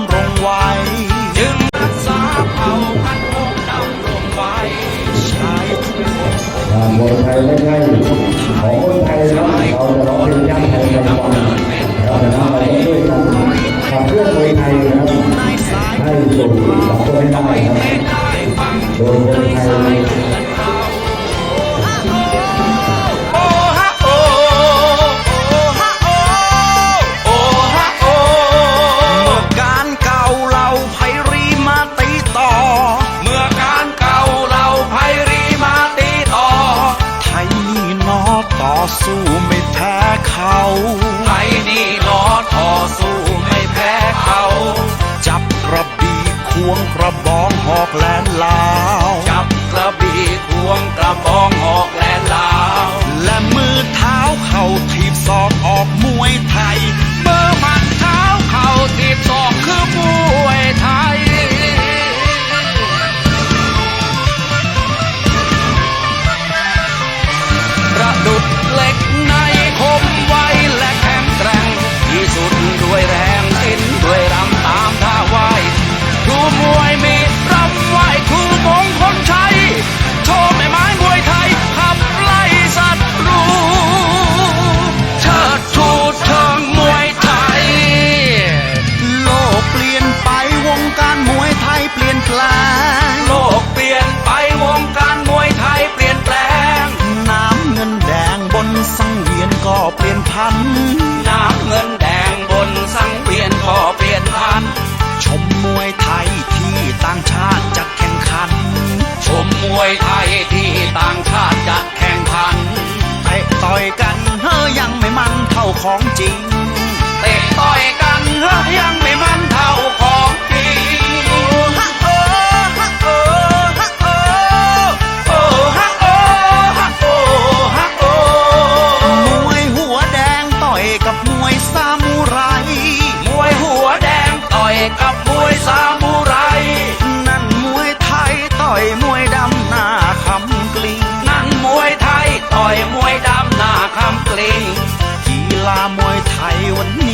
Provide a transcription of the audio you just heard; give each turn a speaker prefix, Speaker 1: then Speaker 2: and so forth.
Speaker 1: ำรงไว้ยึ
Speaker 2: งรักษาเผ่าพันธุ์ดำรงไว้
Speaker 1: ชายทุกคน
Speaker 3: คนไทยไม่ใช่ของคนไทยครับเราจะร้องเพลงย่ำไทยกันก่อน
Speaker 2: เรจะทำไรช
Speaker 3: ่วยกันขับเคลื่อนคนไทยนะครับ
Speaker 1: ให้สู่สังคมให
Speaker 3: ้ได้ครั
Speaker 2: บ
Speaker 3: โดยคนไท
Speaker 2: ย
Speaker 1: ต่อสู้ไม่แพ้เขาไท
Speaker 2: ยนี่นอต่อสู้ไม่แพ้เขา
Speaker 1: จับกระบี่ควงกระบองหอกแลนลาว จ
Speaker 2: ับกระบี่ควงกระบองหอกแลนลาว
Speaker 1: และมือเท้าเข่าทีบศอกออกมวยไทย ยังไม่มันเท่าของจริง
Speaker 2: เตะต่อยกันเฮ้ยยังไม่
Speaker 1: ไทยวันนี้เขาแรงจริงกีฬามวยไทยวัน